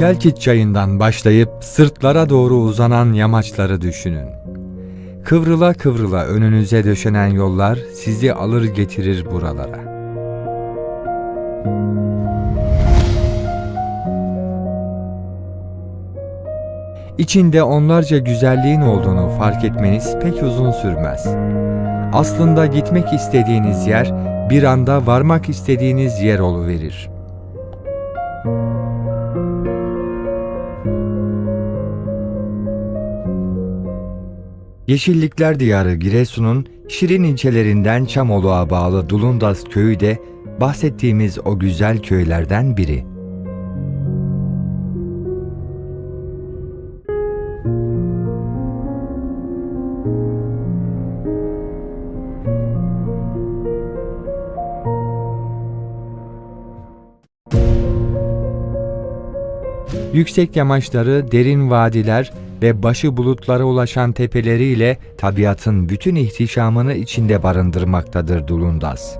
Kelkit çayından başlayıp sırtlara doğru uzanan yamaçları düşünün. Kıvrıla kıvrıla önünüze döşenen yollar sizi alır getirir buralara. İçinde onlarca güzelliğin olduğunu fark etmeniz pek uzun sürmez. Aslında gitmek istediğiniz yer bir anda varmak istediğiniz yer verir. Yeşillikler diyarı Giresun'un Şirin ilçelerinden Çamoluğa bağlı Dulundas köyü de bahsettiğimiz o güzel köylerden biri. Yüksek yamaçları, derin vadiler ve başı bulutlara ulaşan tepeleriyle tabiatın bütün ihtişamını içinde barındırmaktadır Dulundas.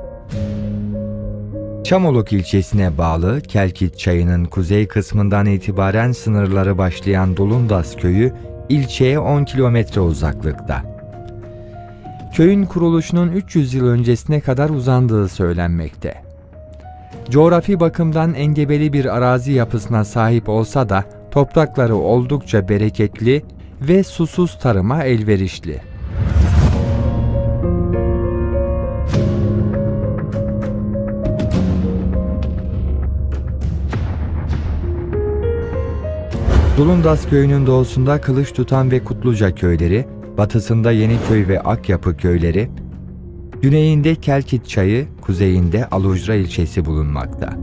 Çamoluk ilçesine bağlı Kelkit Çayı'nın kuzey kısmından itibaren sınırları başlayan Dulundas köyü ilçeye 10 kilometre uzaklıkta. Köyün kuruluşunun 300 yıl öncesine kadar uzandığı söylenmekte. Coğrafi bakımdan engebeli bir arazi yapısına sahip olsa da toprakları oldukça bereketli ve susuz tarıma elverişli. Dulundas köyünün doğusunda Kılıç Tutan ve Kutluca köyleri, batısında Yeniköy ve Akyapı köyleri, güneyinde Kelkit Çayı, kuzeyinde Alucra ilçesi bulunmakta.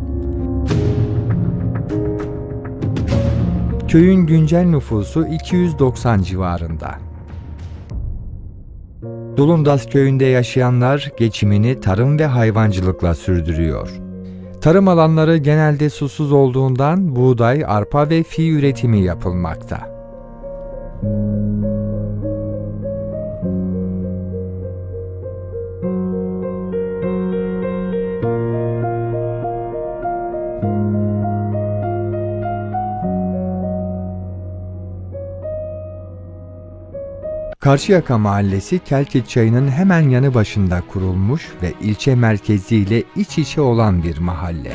Köyün güncel nüfusu 290 civarında. Dulundas köyünde yaşayanlar geçimini tarım ve hayvancılıkla sürdürüyor. Tarım alanları genelde susuz olduğundan buğday, arpa ve fi üretimi yapılmakta. Karşıyaka Mahallesi Kelkit Çayı'nın hemen yanı başında kurulmuş ve ilçe merkeziyle iç içe olan bir mahalle.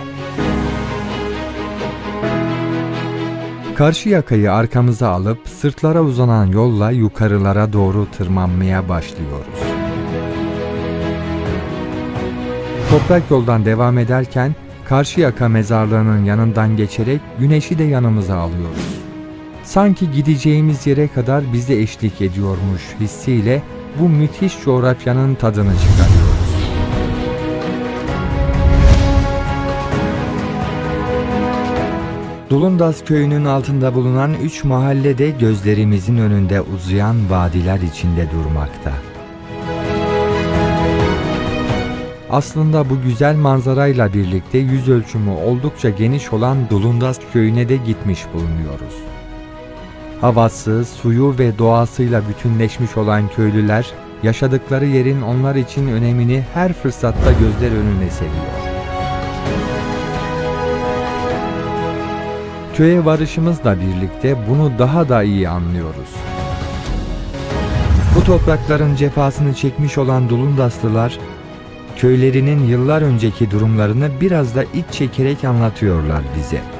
Karşıyaka'yı arkamıza alıp sırtlara uzanan yolla yukarılara doğru tırmanmaya başlıyoruz. Toprak yoldan devam ederken Karşıyaka mezarlığının yanından geçerek güneşi de yanımıza alıyoruz sanki gideceğimiz yere kadar bize eşlik ediyormuş hissiyle bu müthiş coğrafyanın tadını çıkarıyoruz. Dulundas köyünün altında bulunan üç mahalle de gözlerimizin önünde uzayan vadiler içinde durmakta. Aslında bu güzel manzarayla birlikte yüz ölçümü oldukça geniş olan Dulundas köyüne de gitmiş bulunuyoruz. Havası, suyu ve doğasıyla bütünleşmiş olan köylüler, yaşadıkları yerin onlar için önemini her fırsatta gözler önüne seriyor. Köye varışımızla birlikte bunu daha da iyi anlıyoruz. Bu toprakların cefasını çekmiş olan Dulundaslılar, köylerinin yıllar önceki durumlarını biraz da iç çekerek anlatıyorlar bize.